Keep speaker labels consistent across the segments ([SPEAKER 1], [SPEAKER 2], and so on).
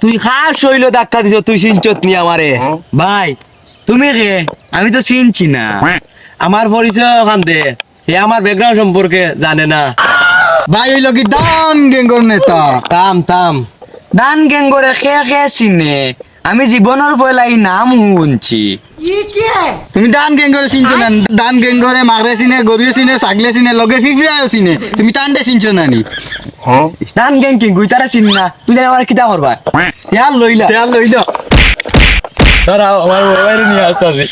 [SPEAKER 1] তুই খাস শৈল ধাক্কা দিছ তুই চিনচত নি আমারে।
[SPEAKER 2] ভাই তুমি কে? আমি তো চিনছি না।
[SPEAKER 1] আমার পরিচয় ওখান দে। এ আমার ব্যাকগ্রাউন্ড সম্পর্কে জানে না।
[SPEAKER 3] ভাই ওই লোকি দান গেঙ্গর নেতা।
[SPEAKER 1] তাম তাম।
[SPEAKER 2] দান গেঙ্গরে খেয়ে খেয়ে চিনে? আমি জীবনের পয়লাই নাম শুনছি।
[SPEAKER 3] তুমি দান গেঙ্গরে চিনছো না? দান গেঙ্গরে মাগরে চিনে গরুয়ে চিনে ছাগলে চিনে লগে ফিফড়াও চিনে। তুমি টানতে চিনছো না নি?
[SPEAKER 1] নান গেং কিং? গুইতারা চিনি না। তুই জানি আমার কিতা করবা? ইয়ার লইলা।
[SPEAKER 3] তেল লইল।
[SPEAKER 1] দাঁড়াও আমার মোবাইল নিয়ে আসতে
[SPEAKER 2] হে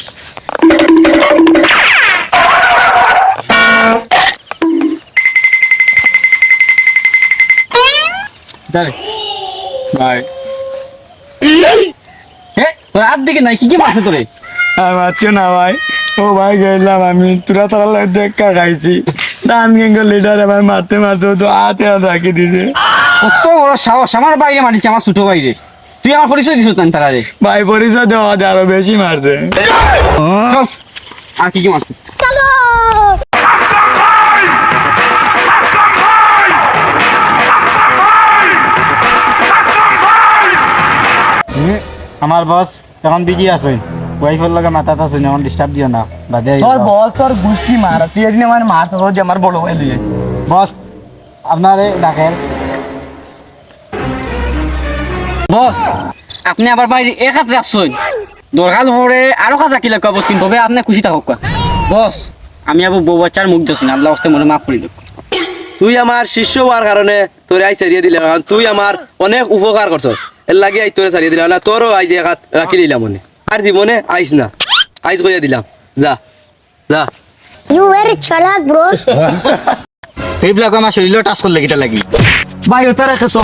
[SPEAKER 2] তোর দিকে নাই কি কি মারছে তোরে?
[SPEAKER 3] না ভাই। ও ভাই গেলাম আমি তোরা তারা লাগে দেখা খাইছি। দান গেঙ্গর লিডার আমার মারতে মারতে তো হাতে হাত রাখি দিছে।
[SPEAKER 2] কত বড় সাহস আমার বাইরে মারিছে আমার ছোট বাইরে। তুই আমার পরিচয় দিছিস না তারা রে
[SPEAKER 3] ভাই পরিচয় দেওয়া আরও বেশি মারছে।
[SPEAKER 2] চল। আর কি কি মারছে?
[SPEAKER 4] আমার বস এখন বিজি আছে? ওয়াইফের লগে মাথা আছে এখন ডিস্টার্ব দিও না। বাদে
[SPEAKER 1] তোর বস তোর গুষ্টি মার তুই এদিন আমার মার তো যে আমার বড় ভাই লিয়ে
[SPEAKER 4] বস আপনারে ডাকেন।
[SPEAKER 2] বস আপনি আবার বাইরে এক হাতে আসছেন দরকার পরে আরও কাজা কি লাগবে বস কিন্তু তবে আপনি খুশি থাকুক বস আমি আবার বউ বাচ্চার মুখ দিচ্ছি না আল্লাহ হস্তে মনে মাফ করে দেব
[SPEAKER 1] তুই আমার শিষ্য হওয়ার কারণে তোর আই সারিয়ে দিলাম কারণ তুই আমার অনেক উপকার করছ এর লাগে আই তোরে সারিয়ে দিলাম। না তোরও আই যে হাত রাখি দিলাম মনে। আর জীবনে আইস না। আইস কইয়া দিলাম। যা। যা।
[SPEAKER 5] You very chalak, bro.
[SPEAKER 2] সেইবিলাক আমার শরীরে টাচ করলে কিটা লাগি?
[SPEAKER 1] ভাই ও তারা কেসো